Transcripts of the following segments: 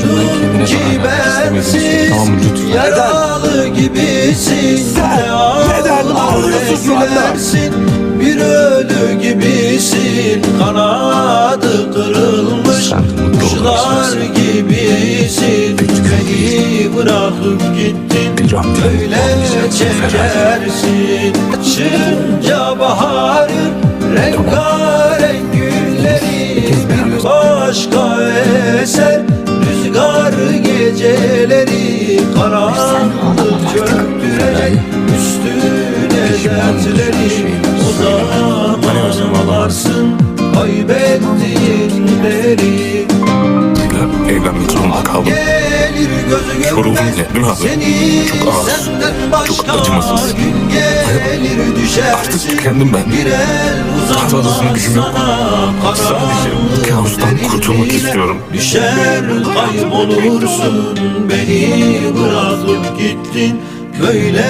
Şundan kendine zarar vermek istemediğini söyle. bensiz Tamam mı? Lütfen? Yaralı gibisin. Sen neden ağlıyorsun şu anda? Bir ölü gibisin. Kanadı kırılmış Sen mutlu Kuşlar olacaksın. gibisin. Beni bırakıp gittin Böyle çekersin. Açınca baharın Rengarenk gülleri Bir başka eser geceleri Karanlık çöktürecek Üstüne dertleri O zaman ağlarsın Kaybettiğinleri. Gelir gözü görmez yine, değil mi abi? Seni Çok ağır, çok acımasız. Gün gelir düşersin Artık tükendim ben. Uzanmaz gücüm yok. Sadece kurtulmak derinliğine istiyorum. Düşer kaybolursun Beni bırakıp gittin Böyle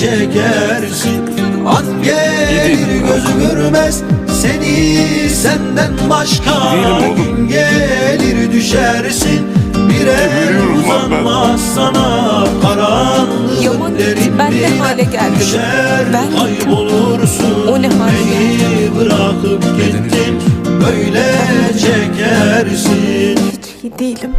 çekersin An gelir gözü görmez Seni senden başka. Gün gelir düşersin Bir el Biliyorum lan ben. uzanmaz sana Karanlığın Yaman gitti, ben ne hale geldim? Düşer Ben kaybolursun O ne hale Beni bırakıp gittin Böyle değilim.